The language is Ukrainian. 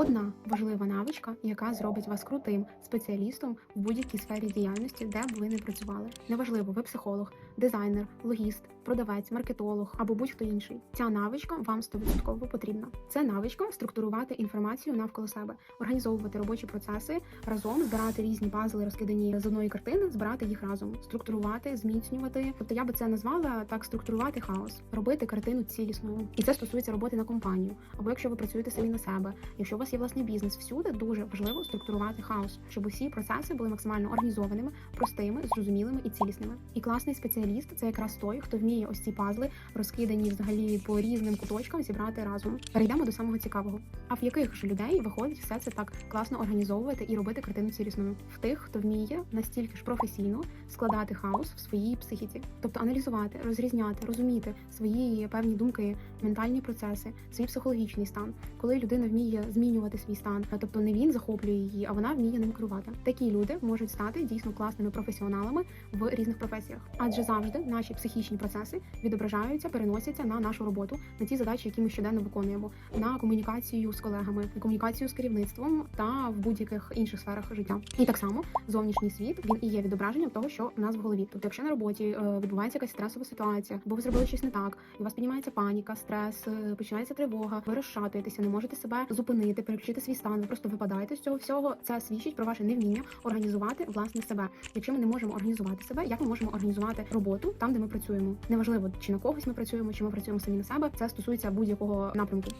Одна важлива навичка, яка зробить вас крутим спеціалістом в будь-якій сфері діяльності, де б ви не працювали. Неважливо, ви психолог, дизайнер, логіст, продавець, маркетолог або будь-хто інший. Ця навичка вам 100% потрібна. Це навичка структурувати інформацію навколо себе, організовувати робочі процеси разом, збирати різні пазли, розкидані з одної картини, збирати їх разом, структурувати, зміцнювати. Тобто я би це назвала так: структурувати хаос, робити картину цілісною. І це стосується роботи на компанію, або якщо ви працюєте самі на себе, якщо у вас є власний бізнес, всюди дуже важливо структурувати хаос, щоб усі процеси були максимально організованими, простими, зрозумілими і цілісними. І класний спеціаліст це якраз той, хто вміє ось ці пазли, розкидані взагалі по різним куточкам, зібрати разом. Перейдемо до самого цікавого. А в яких ж людей виходить все це так класно організовувати і робити картину цілісною? В тих, хто вміє настільки ж професійно складати хаос в своїй психіці, тобто аналізувати, розрізняти, розуміти свої певні думки, ментальні процеси, свій психологічний стан, коли людина вміє змінювати свій стан, тобто не він захоплює її, а вона вміє ним керувати. Такі люди можуть стати дійсно класними професіоналами в різних професіях, адже завжди наші психічні процеси відображаються, переносяться на нашу роботу, на ті задачі, які ми щоденно виконуємо, на комунікацію з колегами, на комунікацію з керівництвом та в будь-яких інших сферах життя. І так само зовнішній світ він і є відображенням того, що в нас в голові. Тобто, якщо на роботі е, відбувається якась стресова ситуація, або ви зробили щось не так, і у вас піднімається паніка, стрес, е, починається тривога, ви розшатуєтеся, не можете себе зупинити, переключити свій стан. Ви просто випадаєте з цього всього. Це свідчить про ваше невміння організувати власне себе. Якщо ми не можемо організувати себе, як ми можемо організувати роботу там, де ми працюємо? Неважливо, чи на когось ми працюємо, чи ми працюємо самі на себе. Це стосується будь-якого напрямку.